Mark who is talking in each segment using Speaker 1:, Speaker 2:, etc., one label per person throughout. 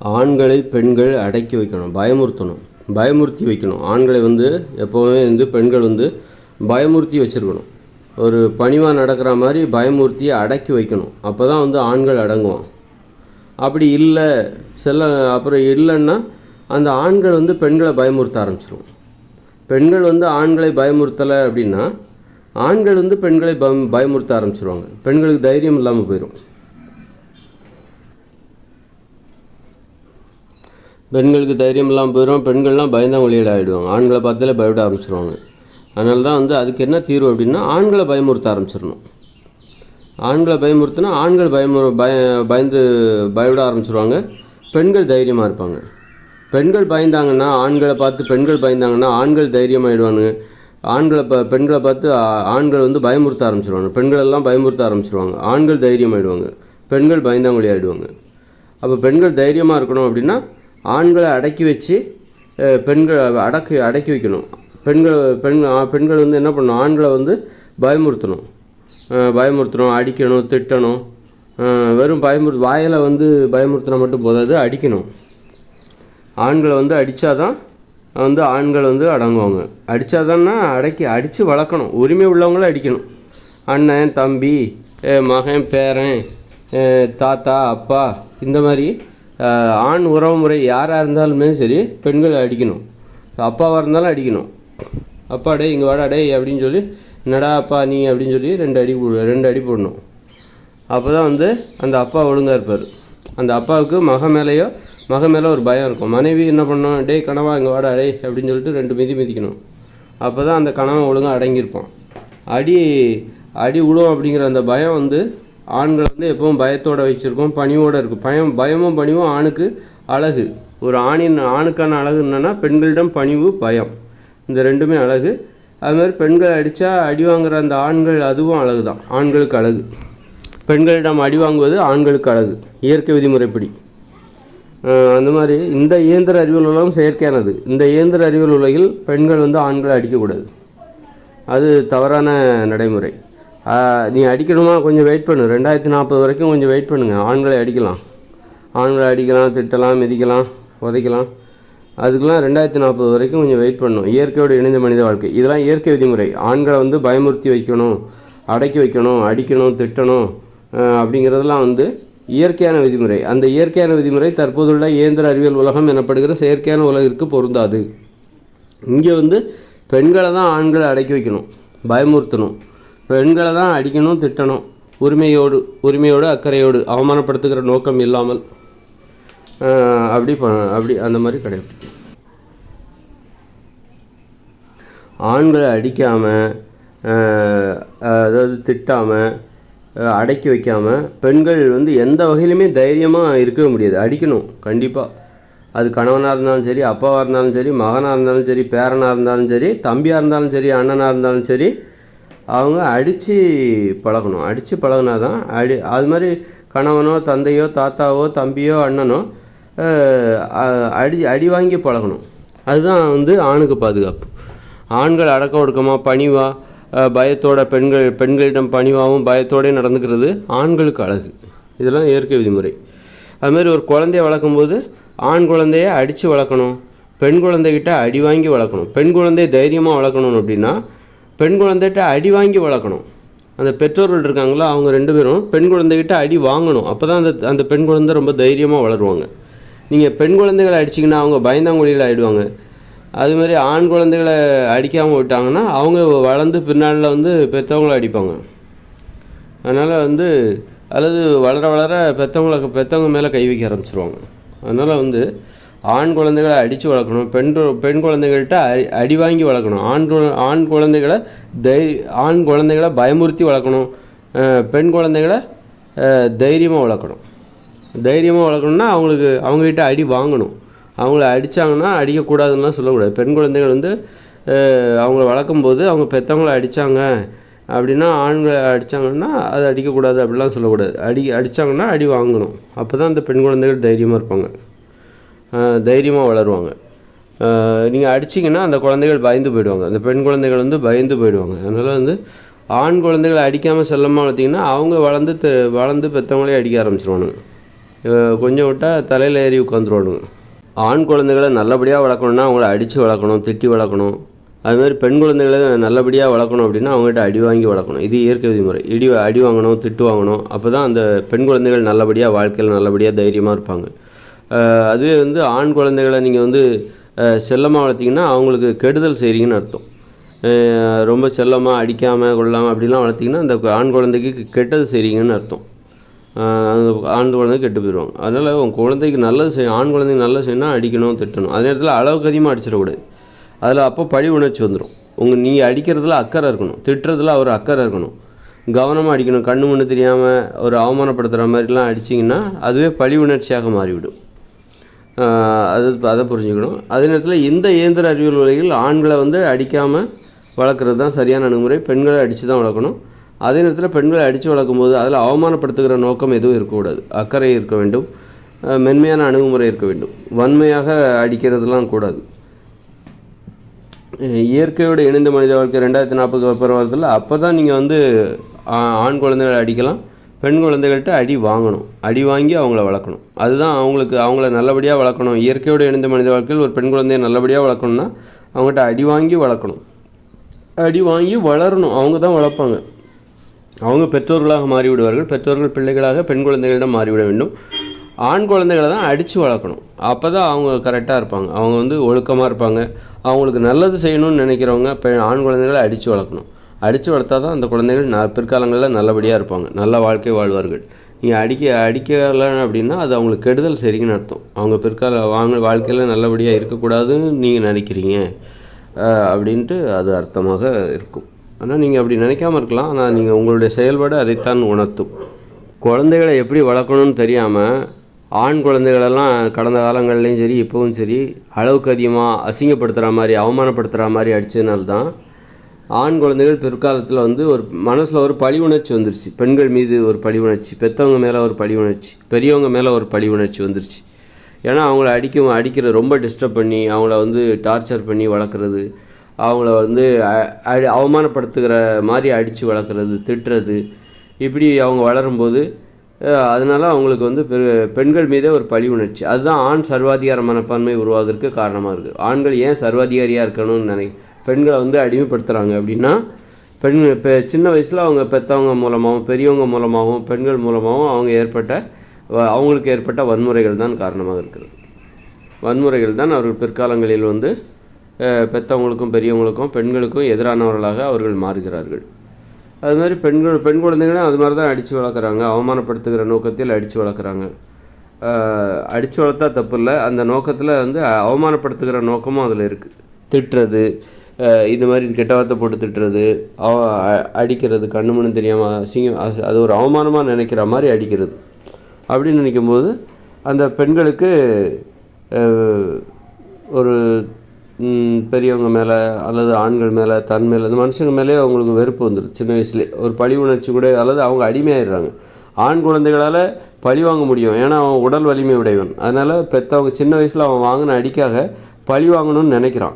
Speaker 1: ஆண்களை பெண்கள் அடக்கி வைக்கணும் பயமுறுத்தணும் பயமுறுத்தி வைக்கணும். ஆண்களை வந்து எப்போவுமே வந்து பெண்கள் வந்து பயமுறுத்தி வச்சுருக்கணும். ஒரு பணிவாக நடக்கிற மாதிரி பயமுறுத்தி அடக்கி வைக்கணும். அப்போ தான் வந்து ஆண்கள் அடங்குவான் அப்படி இல்லை செல்ல அப்புறம் இல்லைன்னா அந்த ஆண்கள் வந்து பெண்களை பயமுறுத்த ஆரம்பிச்சிடும் பெண்கள் வந்து ஆண்களை பயமுறுத்தலை அப்படின்னா ஆண்கள் வந்து பெண்களை பயம் பயமுறுத்த ஆரம்பிச்சிருவாங்க. பெண்களுக்கு தைரியம் இல்லாமல் போயிடும் பெண்களுக்கு தைரியம் இல்லாமல் போயிடும் பெண்கள்லாம் பயந்தாங்கொழியில் ஆகிடுவாங்க ஆண்களை பார்த்தாலே பயப்பட ஆரம்பிச்சிருவாங்க. அதனால தான் வந்து அதுக்கு என்ன தீர்வு அப்படின்னா ஆண்களை பயமுறுத்த ஆரம்பிச்சிடணும். ஆண்களை பயமுறுத்தினா ஆண்கள் பயமு பய பயந்து பயப்பட ஆரம்பிச்சிருவாங்க. பெண்கள் தைரியமாக இருப்பாங்க. பெண்கள் பயந்தாங்கன்னா ஆண்களை பார்த்து பெண்கள் பயந்தாங்கன்னா ஆண்கள் தைரியமாகிடுவானுங்க ஆண்களை ப பெண்களை பார்த்து ஆண்கள் வந்து பயமுறுத்த ஆரம்பிச்சிருவாங்க. பெண்கள் எல்லாம் பயமுறுத்த ஆரம்பிச்சிருவாங்க. ஆண்கள் தைரியமாகிடுவாங்க பெண்கள் பயந்தாங்கொழி ஆகிடுவாங்க அப்போ பெண்கள் தைரியமாக இருக்கணும் அப்படின்னா ஆண்களை அடக்கி வச்சு பெண்களை அடக்கி அடக்கி வைக்கணும். பெண்கள் பெண் பெண்கள் வந்து என்ன பண்ணணும்? ஆண்களை வந்து பயமுறுத்தணும். பயமுறுத்தணும் அடிக்கணும் திட்டணும். வெறும் பயமுறு வாயில் வந்து பயமுறுத்தினா மட்டும் போதாது அடிக்கணும். ஆண்களை வந்து அடித்தாதான் வந்து ஆண்கள் வந்து அடங்குவாங்க. அடித்தாதான்னா அடக்கி அடித்து வளர்க்கணும். உரிமை உள்ளவங்கள அடிக்கணும். அண்ணன் தம்பி மகன் பேரன் தாத்தா அப்பா இந்த மாதிரி ஆண் உறவுமுறை யாராக இருந்தாலுமே சரி பெண்களை அடிக்கணும். அப்பாவாக இருந்தாலும் அடிக்கணும். அப்பா டேய் இங்கே வாடா டேய் அப்படின்னு சொல்லி என்னடா அப்பா நீ? அப்படின்னு சொல்லி ரெண்டு அடி போடு ரெண்டு அடி போடணும். அப்போ தான் வந்து அந்த அப்பா ஒழுங்காக இருப்பார். அந்த அப்பாவுக்கு மக மேலேயோ மக மேலே ஒரு பயம் இருக்கும். மனைவி என்ன பண்ணணும் டேய் கனவா இங்கே வாடா டேய் அப்படின்னு சொல்லிட்டு ரெண்டு மிதி மிதிக்கணும். அப்போ தான் அந்த கணவன் ஒழுங்காக அடங்கியிருப்பான். அடி அடி விழும் அப்படிங்கிற அந்த பயம் வந்து ஆண்கள் வந்து எப்பவும் பயத்தோடு வச்சுருக்கோம் பணிவோடு இருக்கும். பயம் பயமும் பணிவும் ஆணுக்கு அழகு. ஒரு ஆணின் ஆணுக்கான அழகு என்னென்னா பெண்களிடம் பணிவு பயம். இந்த ரெண்டுமே அழகு. அதுமாதிரி பெண்கள் அடித்தா அடி வாங்குகிற அந்த ஆண்கள் அதுவும் அழகு தான் ஆண்களுக்கு அழகு. பெண்களிடம் அடி வாங்குவது ஆண்களுக்கு அழகு. இயற்கை விதிமுறைப்படி. அந்த மாதிரி இந்த இயந்திர அறிவியல் உலகம் செயற்கையானது. இந்த இயந்திர அறிவியல் உலகில் பெண்கள் வந்து ஆண்களை அடிக்கக்கூடாது. அது தவறான நடைமுறை. நீ அடிக்கணுமா? கொஞ்சம் வெயிட் பண்ணு. ரெண்டாயிரத்தி நாற்பது வரைக்கும் கொஞ்சம் வெயிட் பண்ணுங்கள் ஆண்களை அடிக்கலாம். ஆண்களை அடிக்கலாம் திட்டலாம் மிதிக்கலாம் உதைக்கலாம் அதுக்கெல்லாம் ரெண்டாயிரத்தி நாற்பது வரைக்கும் கொஞ்சம் வெயிட் பண்ணணும் இயற்கையோடு இணைந்த மனித வாழ்க்கை. இதெல்லாம் இயற்கை விதிமுறை. ஆண்களை வந்து பயமுறுத்தி வைக்கணும் அடக்கி வைக்கணும் அடிக்கணும் திட்டணும் அப்படிங்கிறதெல்லாம் வந்து இயற்கையான விதிமுறை. அந்த இயற்கையான விதிமுறை தற்போதுள்ள இயந்திர அறிவியல் உலகம் எனப்படுகிற செயற்கையான உலகிற்கு பொருந்தாது. இங்கே வந்து பெண்களை தான் ஆண்களை அடக்கி வைக்கணும் பயமுறுத்தணும். பெண்களை தான் அடிக்கணும் திட்டணும். உரிமையோடு உரிமையோடு அக்கறையோடு அவமானப்படுத்துகிற நோக்கம் இல்லாமல். அப்படி ப அப்படி அந்த மாதிரி கிடையாது ஆண்களை அடிக்காமல் அதாவது திட்டாமல் அடக்கி வைக்காமல் பெண்கள் வந்து எந்த வகையிலுமே தைரியமாக இருக்கவே முடியாது. அடிக்கணும் கண்டிப்பாக அது கணவனாக இருந்தாலும் சரி அப்பாவாக இருந்தாலும் சரி மகனாக இருந்தாலும் சரி பேரனாக இருந்தாலும் சரி தம்பியாக இருந்தாலும் சரி அண்ணனாக இருந்தாலும் சரி அவங்க அடித்து பழகணும். அடித்து பழகுனா தான் அடி அது மாதிரி கணவனோ தந்தையோ தாத்தாவோ தம்பியோ அண்ணனோ அடி அடி வாங்கி பழகணும். அதுதான் வந்து ஆணுக்கு பாதுகாப்பு. ஆண்கள் அடக்க ஒடுக்கமாக பணிவாக பயத்தோட பெண்கள் பெண்களிடம் பணிவாகவும் பயத்தோடய நடந்துக்கிறது ஆண்களுக்கு அழகு. இதெல்லாம் இயற்கை விதிமுறை. அதுமாதிரி ஒரு குழந்தைய வளர்க்கும்போது ஆண் குழந்தைய அடித்து வளர்க்கணும் பெண் குழந்தைகிட்ட அடி வாங்கி வளர்க்கணும். பெண் குழந்தைய தைரியமாக வளர்க்கணும் அப்படின்னா பெண் குழந்தைகிட்ட அடி வாங்கி வளர்க்கணும். அந்த பெற்றோர்கள் இருக்காங்களோ அவங்க ரெண்டு பேரும் பெண் குழந்தைகிட்ட அடி வாங்கணும். அப்போ தான் அந்த அந்த பெண் குழந்தை ரொம்ப தைரியமாக வளருவாங்க. நீங்கள் பெண் குழந்தைகளை அடிச்சிங்கன்னா அவங்க பயந்தாங்குழியில் ஆகிடுவாங்க அது மாதிரி ஆண் குழந்தைகளை அடிக்காமல் விட்டாங்கன்னா அவங்க வளர்ந்து பின்னாளில் வந்து பெற்றவங்கள அடிப்பாங்க. அதனால் வந்து அல்லது வளர வளர பெற்றவங்களை பெற்றவங்க மேலே கை வைக்க ஆரம்பிச்சிருவாங்க. அதனால் வந்து ஆண் குழந்தைகளை அடித்து வளர்க்கணும் பெண் பெண் குழந்தைகள்கிட்ட அடி அடி வாங்கி வளர்க்கணும். ஆண் குழ- ஆண் குழந்தைகளை தை ஆண் குழந்தைகளை பயமுறுத்தி வளர்க்கணும். பெண் குழந்தைகளை தைரியமாக வளர்க்கணும். தைரியமாக வளர்க்கணும்னா அவங்களுக்கு அவங்கக்கிட்ட அடி வாங்கணும். அவங்கள அடித்தாங்கன்னா அடிக்கக்கூடாதுன்னுலாம் சொல்லக்கூடாது. பெண் குழந்தைகள் வந்து அவங்கள வளர்க்கும்போது அவங்க பெற்றவங்கள அடித்தாங்க அப்படின்னா ஆண்களை அடித்தாங்கன்னா அது அடிக்கக்கூடாது அப்படிலாம் சொல்லக்கூடாது. அடி அடித்தாங்கன்னா அடி வாங்கணும். அப்போ தான் அந்த பெண் குழந்தைகள் தைரியமாக இருப்பாங்க. தைரியமாக வளருவாங்க. நீங்கள் அடிச்சிங்கன்னா அந்த குழந்தைகள் பயந்து போயிடுவாங்க. அந்த பெண் குழந்தைகள் வந்து பயந்து போயிடுவாங்க. அதனால் வந்து ஆண் குழந்தைகளை அடிக்காமல் செல்லமாக வளர்த்திங்கன்னா அவங்க வளர்ந்து தெ- வளர்ந்து பெற்றவங்களே அடிக்க ஆரம்பிச்சிருவானுங்க. கொஞ்சம் விட்டால் தலையில் ஏறி உட்காந்துருவானுங்க ஆண் குழந்தைகளை நல்லபடியாக வளர்க்கணுன்னா அவங்கள அடித்து வளர்க்கணும் திட்டி வளர்க்கணும். அதுமாதிரி பெண் குழந்தைகளை நல்லபடியாக வளர்க்கணும் அப்படின்னா அவங்ககிட்ட அடி வாங்கி வளர்க்கணும். இது இயற்கை விதிமுறை. இடி அடி வாங்கணும் திட்டு வாங்கணும். அப்போ தான் அந்த பெண் குழந்தைகள் நல்லபடியாக வாழ்க்கையில் நல்லபடியாக தைரியமாக இருப்பாங்க. அதுவே வந்து ஆண் குழந்தைகளை நீங்கள் வந்து செல்லமாக வளர்த்தீங்கன்னா அவங்களுக்கு கெடுதல் செய்கிறீங்கன்னு அர்த்தம். ரொம்ப செல்லமாக அடிக்காமல் கொள்ளாமல் அப்படிலாம் வளர்த்திங்கன்னா அந்த ஆண் குழந்தைக்கு கெட்டது செய்கிறீங்கன்னு அர்த்தம். அந்த ஆண் குழந்தை கெட்டு போயிடுவாங்க. அதனால் உங்கள் குழந்தைக்கு நல்லது செய்யும் ஆண் குழந்தைக்கு நல்லது செய்யணும் அடிக்கணும் திட்டணும். அதே நேரத்தில் அளவுக்கு அதிகமாக அடிச்சிடக்கூடாது. அதில் அப்போ பழி உணர்ச்சி வந்துடும் உங்கள் நீங்கள் அடிக்கிறதுல அக்கறை இருக்கணும். திட்டுறதுல அவர் அக்கறை இருக்கணும். கவனமாக அடிக்கணும். கண்ணு முன்னு தெரியாமல் ஒரு அவமானப்படுத்துகிற மாதிரிலாம் அடிச்சிங்கன்னா அதுவே பழி உணர்ச்சியாக மாறிவிடும். அது அதை புரிஞ்சுக்கணும். அதே நேரத்தில் இந்த இயந்திர அறிவியல் உலகில் ஆண்களை வந்து அடிக்காமல் வளர்க்குறது தான் சரியான அணுகுமுறை. பெண்களை அடித்து தான் வளர்க்கணும். அதே நேரத்தில் பெண்களை அடித்து வளர்க்கும்போது அதில் அவமானப்படுத்துகிற நோக்கம் எதுவும் இருக்கக்கூடாது. அக்கறை இருக்க வேண்டும். மென்மையான அணுகுமுறை இருக்க வேண்டும். வன்மையாக அடிக்கிறதுலாம் கூடாது. இயற்கையோடு இணைந்த மனித வாழ்க்கை ரெண்டாயிரத்தி நாற்பது அப்புறம் அப்போ தான் நீங்கள் வந்து ஆ- ஆண் குழந்தைகளை அடிக்கலாம். பெண் குழந்தைகள்கிட்ட அடி வாங்கணும். அடி வாங்கி அவங்கள வளர்க்கணும். அதுதான் அவங்களுக்கு அவங்கள நல்லபடியாக வளர்க்கணும். இயற்கையோடு இணைந்த மனித வாழ்க்கையில் ஒரு பெண் குழந்தையை நல்லபடியாக வளர்க்கணும்னா அவங்ககிட்ட அடி வாங்கி வளர்க்கணும். அடி வாங்கி வளரணும். அவங்க தான் வளர்ப்பாங்க. அவங்க பெற்றோர்களாக மாறிவிடுவார்கள். பெற்றோர்கள் பிள்ளைகளாக பெண் குழந்தைகளிடம் மாறிவிட வேண்டும். ஆண் குழந்தைகளை தான் அடித்து வளர்க்கணும். அப்போ தான் அவங்க கரெக்டாக இருப்பாங்க. அவங்க வந்து ஒழுக்கமாக இருப்பாங்க. அவங்களுக்கு நல்லது செய்யணும்னு நினைக்கிறவங்க பெண் ஆண் குழந்தைகளை அடித்து வளர்க்கணும். அடித்து வளர்த்தா தான் அந்த குழந்தைகள் ந பிற்காலங்களில் நல்லபடியாக இருப்பாங்க. நல்ல வாழ்க்கை வாழ்வார்கள். நீங்கள் அடிக்க அடிக்கலை அப்படின்னா அது அவங்களுக்கு கெடுதல் சரிங்கன்னு அர்த்தம். அவங்க பிற்கால வாங்க வாழ்க்கையில் நல்லபடியாக இருக்கக்கூடாதுன்னு நீங்கள் நினைக்கிறீங்க. அப்படின்ட்டு அது அர்த்தமாக இருக்கும். ஆனால் நீங்கள் அப்படி நினைக்காம இருக்கலாம். ஆனால் நீங்கள் உங்களுடைய செயல்பாடு அதைத்தான் உணர்த்தும். குழந்தைகளை எப்படி வளர்க்கணும்னு தெரியாமல் ஆண் குழந்தைகளெல்லாம் கடந்த காலங்கள்லேயும் சரி இப்போவும் சரி அளவுக்கு அதிகமாக அசிங்கப்படுத்துகிற மாதிரி அவமானப்படுத்துகிற மாதிரி அடித்ததுனால தான் ஆண் குழந்தைகள் பிற்காலத்தில் வந்து ஒரு மனசில் ஒரு பழி உணர்ச்சி வந்துருச்சு. பெண்கள் மீது ஒரு பழி உணர்ச்சி பெற்றவங்க மேலே ஒரு பழி உணர்ச்சி பெரியவங்க மேலே ஒரு பழி உணர்ச்சி வந்துருச்சு. ஏன்னா அவங்கள அடிக்க அடிக்கிற ரொம்ப டிஸ்டர்ப் பண்ணி அவங்கள வந்து டார்ச்சர் பண்ணி வளர்க்குறது அவங்கள வந்து அடி அவமானப்படுத்துகிற மாதிரி அடித்து வளர்க்குறது திட்டுறது இப்படி அவங்க வளரும்போது அதனால் அவங்களுக்கு வந்து பெண்கள் மீதே ஒரு பழி உணர்ச்சி. அதுதான் ஆண் சர்வாதிகார மனப்பான்மை உருவாவதற்கு காரணமாக இருக்குது ஆண்கள் ஏன் சர்வாதிகாரியாக இருக்கணும்னு நினை பெண்களை வந்து அடிமைப்படுத்துகிறாங்க அப்படின்னா பெண் இப்போ சின்ன வயசில் அவங்க பெற்றவங்க மூலமாகவும் பெரியவங்க மூலமாகவும் பெண்கள் மூலமாகவும் அவங்க ஏற்பட்ட வ- அவங்களுக்கு ஏற்பட்ட வன்முறைகள் தான் காரணமாக இருக்குது வன்முறைகள் தான் அவர்கள் பிற்காலங்களில் வந்து பெற்றவங்களுக்கும் பெரியவங்களுக்கும் பெண்களுக்கும் எதிரானவர்களாக அவர்கள் மாறுகிறார்கள். அது மாதிரி பெண்கள் பெண் குழந்தைகளும் அது மாதிரி தான் அடித்து வளர்க்குறாங்க. அவமானப்படுத்துகிற நோக்கத்தில் அடித்து வளர்க்குறாங்க. அடித்து வளர்த்தா தப்பு இல்லை. அந்த நோக்கத்தில் வந்து அவமானப்படுத்துகிற நோக்கமும் அதில் இருக்குது திட்டுறது இந்த மாதிரி கெட்ட வார்த்தை போட்டு திட்டுறது அவ அ- அடிக்கிறது கண்ணு தெரியாமல் அசிங்கம் அது ஒரு அவமானமாக நினைக்கிற மாதிரி அடிக்கிறது. அப்படின்னு நினைக்கும்போது அந்த பெண்களுக்கு ஒரு பெரியவங்க மேலே அல்லது ஆண்கள் மேலே தன் மேலே அந்த மனுஷங்க மேலே அவங்களுக்கு வெறுப்பு வந்துடுது சின்ன வயசுலேயே ஒரு பழி உணர்ச்சி கூட அல்லது அவங்க அடிமையாயிடுறாங்க. ஆண் குழந்தைகளால் பழி வாங்க முடியும். ஏன்னா அவன் உடல் வலிமை உடையவன். அதனால் பெற்றவங்க சின்ன வயசில் அவன் வாங்கின அடிக்காக பழி வாங்கணும்னு நினைக்கிறான்.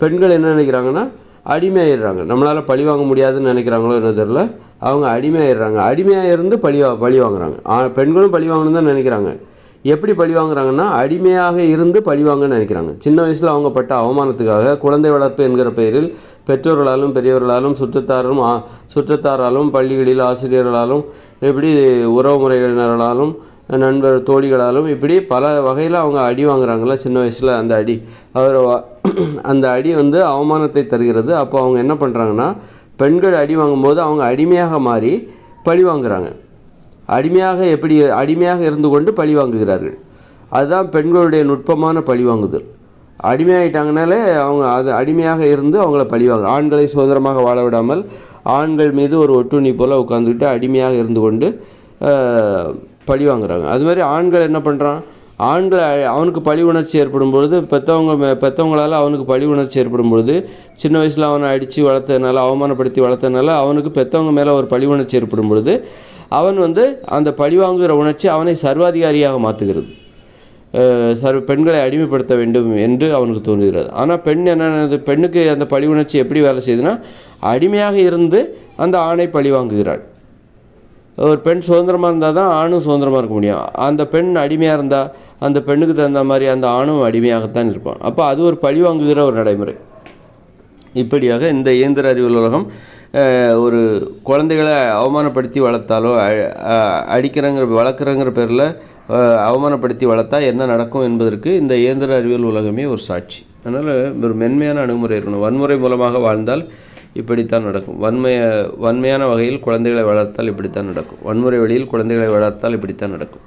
Speaker 1: பெண்கள் என்ன நினைக்கிறாங்கன்னா அடிமையாயிடுறாங்க. நம்மளால் பழி வாங்க முடியாதுன்னு நினைக்கிறாங்களோ என்ன தெரில அவங்க அடிமையாயிடுறாங்க. அடிமையாக இருந்து பழி வா பழி வாங்குறாங்க. ஆ- பெண்களும் பழி வாங்கணும்னு தான் நினைக்கிறாங்க. எப்படி பழி வாங்குறாங்கன்னா அடிமையாக இருந்து பழி வாங்கன்னு நினைக்கிறாங்க. சின்ன வயசில் அவங்க பட்ட அவமானத்துக்காக குழந்தை வளர்ப்பு என்கிற பெயரில் பெற்றோர்களாலும் பெரியவர்களாலும் சுற்றத்தாரும் சுற்றத்தாராலும் பள்ளிகளில் ஆசிரியர்களாலும் இப்படி உறவுமுறையினர்களாலும் நண்பர் தோழிகளாலும் இப்படி பல வகையில் அவங்க அடி வாங்குறாங்கள சின்ன வயசில் அந்த அடி. அவர் அந்த அடி வந்து அவமானத்தை தருகிறது. அப்போ அவங்க என்ன பண்ணுறாங்கன்னா பெண்கள் அடி வாங்கும்போது அவங்க அடிமையாக மாறி பழி வாங்குகிறாங்க அடிமையாக எப்படி அடிமையாக இருந்து கொண்டு பழி வாங்குகிறார்கள். அதுதான் பெண்களுடைய நுட்பமான பழி வாங்குதல். அடிமையாயிட்டாங்கனாலே அவங்க அது அடிமையாக இருந்து அவங்கள பழி வாங்க ஆண்களை சுதந்திரமாக வாழ விடாமல் ஆண்கள் மீது ஒரு ஒட்டுண்ணி போல் உட்காந்துக்கிட்டு அடிமையாக இருந்து கொண்டு பழி வாங்குறாங்க. அது மாதிரி ஆண்கள் என்ன பண்ணுறான் ஆண்கள் அவனுக்கு பழி உணர்ச்சி ஏற்படும் பொழுது பெற்றவங்க மே- அவனுக்கு பழி உணர்ச்சி ஏற்படும் பொழுது சின்ன வயசில் அவனை அடித்து வளர்த்ததுனால அவமானப்படுத்தி வளர்த்ததுனால அவனுக்கு பெற்றவங்க மேலே ஒரு பழி உணர்ச்சி ஏற்படும் பொழுது அவன் வந்து அந்த பழி வாங்குகிற உணர்ச்சி அவனை சர்வாதிகாரியாக மாற்றுகிறது சர் பெண்களை அடிமைப்படுத்த வேண்டும் என்று அவனுக்கு தோன்றுகிறது. ஆனால் பெண் என்னென்னது பெண்ணுக்கு அந்த பழி உணர்ச்சி எப்படி வேலை செய்யுதுன்னா அடிமையாக இருந்து அந்த ஆணை பழி வாங்குகிறாள்.
Speaker 2: ஒரு பெண் சுதந்திரமாக இருந்தால் தான் ஆணும் சுதந்திரமாக இருக்க முடியும். அந்த பெண் அடிமையாக இருந்தால் அந்த பெண்ணுக்கு தகுந்த மாதிரி அந்த ஆணும் அடிமையாகத்தான் இருப்பான். அப்போ அது ஒரு பழி வாங்குகிற ஒரு நடைமுறை. இப்படியாக இந்த இயந்திர அறிவியல் உலகம் ஒரு குழந்தைகளை அவமானப்படுத்தி வளர்த்தாலோ அ- அடிக்கிறங்கிற வளர்க்குறங்கிற பேரில் அவமானப்படுத்தி வளர்த்தா என்ன நடக்கும் என்பதற்கு இந்த இயந்திர அறிவியல் உலகமே ஒரு சாட்சி. அதனால் ஒரு மென்மையான அணுகுமுறை இருக்கணும். வன்முறை மூலமாக வாழ்ந்தால் இப்படித்தான் நடக்கும். வன்மைய வன்மையான வகையில் குழந்தைகளை வளர்த்தால் இப்படித்தான் நடக்கும். வன்முறை வழியில் குழந்தைகளை வளர்த்தால் இப்படித்தான் நடக்கும்.